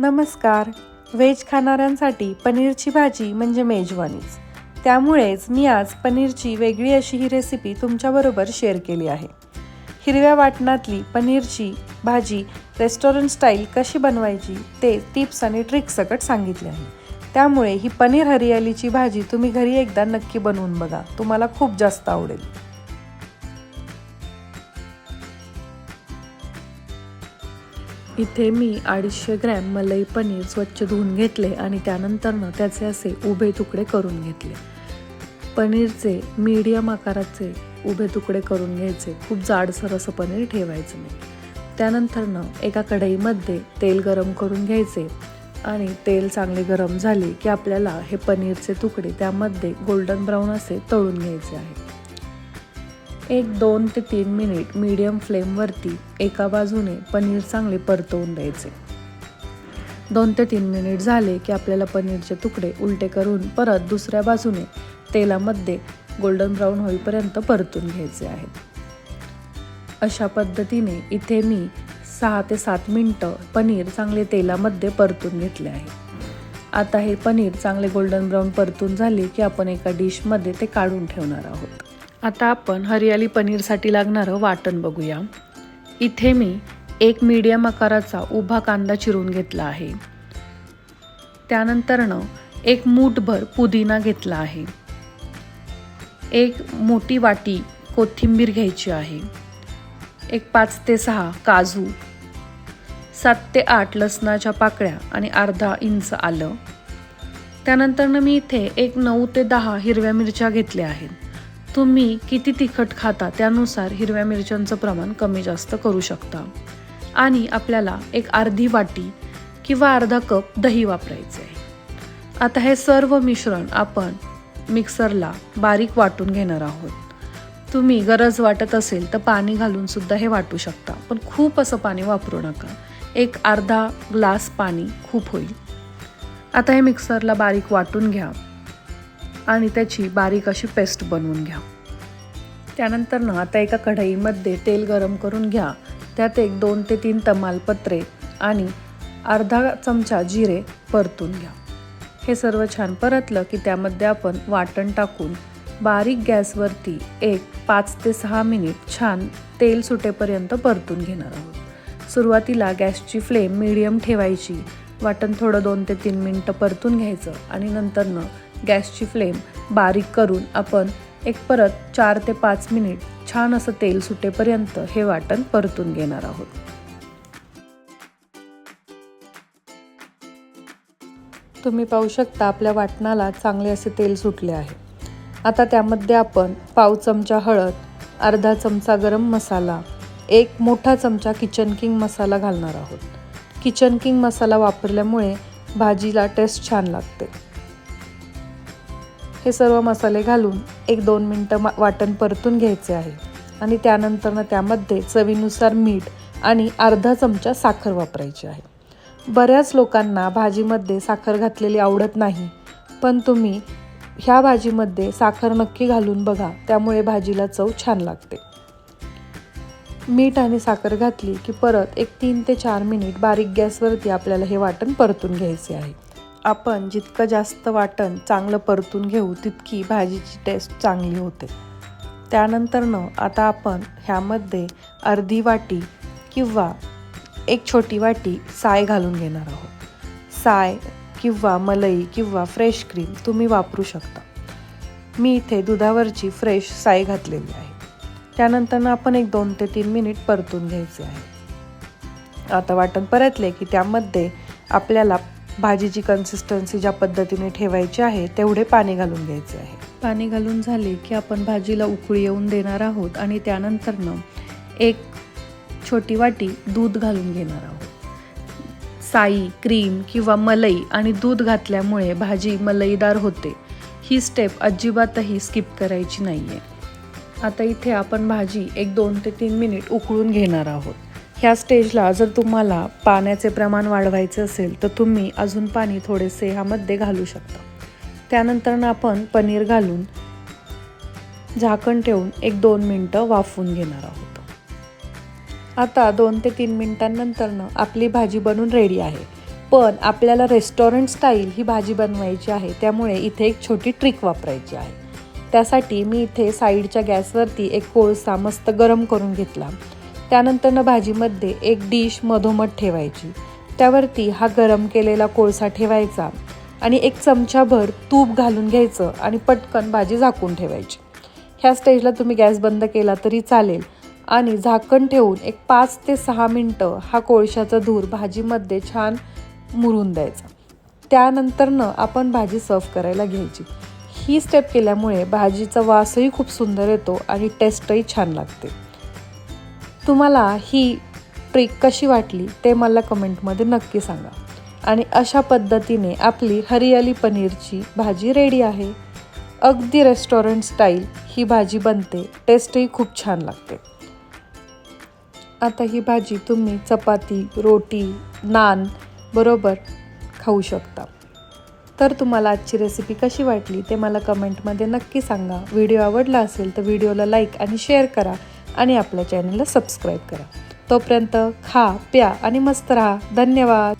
नमस्कार. व्हेज खाणाऱ्यांसाठी पनीरची भाजी म्हणजे मेजवानीच. त्यामुळेच मी आज पनीरची वेगळी अशी ही रेसिपी तुमच्याबरोबर शेअर केली आहे. हिरव्या वाटणातली पनीरची भाजी रेस्टॉरंट स्टाईल कशी बनवायची ते टिप्स आणि ट्रिक्ससकट सांगितले आहे. त्यामुळे ही पनीर हरियालीची भाजी तुम्ही घरी एकदा नक्की बनवून बघा. तुम्हाला खूप जास्त आवडेल. इथे मी अडीचशे ग्रॅम मलई पनीर स्वच्छ धुवून घेतले आणि त्यानंतरनं त्याचे असे उभे तुकडे करून घेतले. पनीरचे मीडियम आकाराचे उभे तुकडे करून घ्यायचे. खूप जाडसर असं पनीर ठेवायचं नाही. त्यानंतरनं एका कढईमध्ये तेल गरम करून घ्यायचे आणि तेल चांगले गरम झाले की आपल्याला हे पनीरचे तुकडे त्यामध्ये गोल्डन ब्राऊन असे तळून घ्यायचे आहे एक दोन ते तीन मिनिट मीडियम फ्लेमवरती एका बाजूने पनीर चांगले परतवून द्यायचे. दोन ते तीन मिनिट झाले की आपल्याला पनीरचे तुकडे उलटे करून परत दुसऱ्या बाजूने तेलामध्ये गोल्डन ब्राऊन होईपर्यंत परतून घ्यायचे आहेत. अशा पद्धतीने इथे मी सहा ते सात मिनटं पनीर चांगले तेलामध्ये परतून घेतले आहे. आता हे पनीर चांगले गोल्डन ब्राऊन परतून झाले की आपण एका डिशमध्ये ते काढून ठेवणार आहोत. आता आपण हरियाली पनीरसाठी लागणारं वाटण बघूया. इथे मी एक मीडियम आकाराचा उभा कांदा चिरून घेतला आहे. त्यानंतरनं एक मूठभर पुदिना घेतला आहे. एक मोठी वाटी कोथिंबीर घ्यायची आहे. एक पाच ते सहा काजू. सात ते आठ लसणाच्या पाकळ्या आणि अर्धा इंच आलं. त्यानंतरनं मी इथे एक नऊ ते दहा हिरव्या मिरच्या घेतल्या आहेत. तुम्ही किती तिखट खाता त्यानुसार हिरव्या मिरच्यांचं प्रमाण कमी जास्त करू शकता. आणि आपल्याला एक अर्धी वाटी किंवा अर्धा कप दही वापरायचं आहे आता हे सर्व मिश्रण आपण मिक्सरला बारीक वाटून घेणार आहोत. तुम्ही गरज वाटत असेल तर पाणी घालून सुद्धा हे वाटू शकता पण खूप असं पाणी वापरू नका. एक अर्धा ग्लास पाणी खूप होईल. आता हे मिक्सरला बारीक वाटून घ्या. आणि त्याची बारीक अशी पेस्ट बनवून घ्या. त्यानंतर ना आता एका कढईमध्ये तेल गरम करून घ्या. त्यात एक दोन ते तीन तमालपत्रे आणि अर्धा चमचा जिरे परतून घ्या. हे सर्व छान परतलं की त्यामध्ये आपण वाटण टाकून बारीक गॅसवरती एक पाच ते सहा मिनिट छान तेल सुटेपर्यंत परतून घेणार आहोत. सुरुवातीला गॅसची फ्लेम मिडियम ठेवायची. वाटण थोडं दोन ते तीन मिनटं परतून घ्यायचं आणि नंतरनं गॅसची फ्लेम बारीक करून आपण एक परत चार ते पाच मिनिट छान असं तेल सुटेपर्यंत हे वाटण परतून घेणार आहोत. तुम्ही पाहू शकता आपल्या वाटणाला चांगले असे तेल सुटले आहे. आता त्यामध्ये आपण पाव चमचा हळद अर्धा चमचा गरम मसाला एक मोठा चमचा किचन किंग मसाला घालणार आहोत. किचन किंग मसाला वापरल्यामुळे भाजीला टेस्ट छान लागते. हे सर्व मसाले घालून एक दोन मिनटं वाटण परतून घ्यायचे आहे. आणि त्यानंतरनं त्यामध्ये चवीनुसार मीठ आणि अर्धा चमचा साखर वापरायची आहे. बऱ्याच लोकांना भाजीमध्ये साखर घातलेली आवडत नाही पण तुम्ही ह्या भाजीमध्ये साखर नक्की घालून बघा त्यामुळे भाजीला चव छान लागते. मीठ आणि साखर घातली की परत एक तीन ते चार मिनिट बारीक गॅसवरती आपल्याला हे वाटण परतून घ्यायचे आहे. आपण जितकं जास्त वाटण चांगलं परतून घेऊ तितकी भाजीची टेस्ट चांगली होते. त्यानंतरनं आता आपण ह्यामध्ये अर्धी वाटी किंवा एक छोटी वाटी साय घालून घेणार आहोत. साय किंवा मलई किंवा फ्रेश क्रीम तुम्ही वापरू शकता. मी इथे दुधावरची फ्रेश साय घातलेली आहे. त्यानंतरनं आपण एक दोन ते तीन मिनिट परतून घ्यायचे आहे. आता वाटण परतले की त्यामध्ये आपल्याला भाजीची कन्सिस्टन्सी ज्या पद्धतीने ठेवायची आहे तेवढे पाणी घालून घ्यायचे आहे. पाणी घालून झाले की आपण भाजीला उकळी येऊन देणार आहोत आणि त्यानंतरनं एक छोटी वाटी दूध घालून घेणार आहोत. साई क्रीम किंवा मलई आणि दूध घातल्यामुळे भाजी मलईदार होते. ही स्टेप अजिबातही स्किप करायची नाही आहे आता इथे आपण भाजी एक दोन ते तीन मिनिट उकळून घेणार आहोत. ह्या स्टेजला जर तुम्हाला पाण्याचे प्रमाण वाढवायचे असेल तर तुम्ही अजून पाणी थोडेसे ह्यामध्ये घालू शकता. त्यानंतर आपण पनीर घालून झाकण ठेवून एक दोन मिनटं वाफवून घेणार आहोत. आता दोन ते तीन मिनटांनंतरनं आपली भाजी बनून रेडी आहे. पण आपल्याला रेस्टॉरंट स्टाईल ही भाजी बनवायची आहे त्यामुळे इथे एक छोटी ट्रिक वापरायची आहे. त्यासाठी मी इथे साईडच्या गॅसवरती एक कोळसा मस्त गरम करून घेतला. त्यानंतरनं भाजीमध्ये एक डिश मधोमध ठेवायची. त्यावरती हा गरम केलेला कोळसा ठेवायचा आणि एक चमचाभर तूप घालून घ्यायचं आणि पटकन भाजी झाकून ठेवायची. ह्या स्टेजला तुम्ही गॅस बंद केला तरी चालेल आणि झाकण ठेवून एक पाच ते सहा मिनटं हा कोळशाचा धूर भाजीमध्ये छान मुरून द्यायचा. त्यानंतरनं आपण भाजी सर्व करायला घ्यायची. ही स्टेप केल्यामुळे भाजीचा वासही खूप सुंदर येतो आणि टेस्टही छान लागते. तुम्हाला ही ट्रिक कशी वाटली ते मला कमेंटमध्ये नक्की सांगा. आणि अशा पद्धतीने आपली हरियाली पनीरची भाजी रेडी आहे. अगदी रेस्टॉरंट स्टाईल ही भाजी बनते. टेस्टही खूप छान लागते. आता ही भाजी तुम्ही चपाती रोटी नान बरोबर खाऊ शकता. तर तुम्हाला आजची रेसिपी कशी वाटली ते मला कमेंटमध्ये नक्की सांगा. व्हिडिओ आवडला असेल तर व्हिडिओला लाईक आणि शेअर करा. आणि आपल्या चॅनलला सबस्क्राईब करा. तोपर्यंत खा प्या आणि मस्त राहा. धन्यवाद.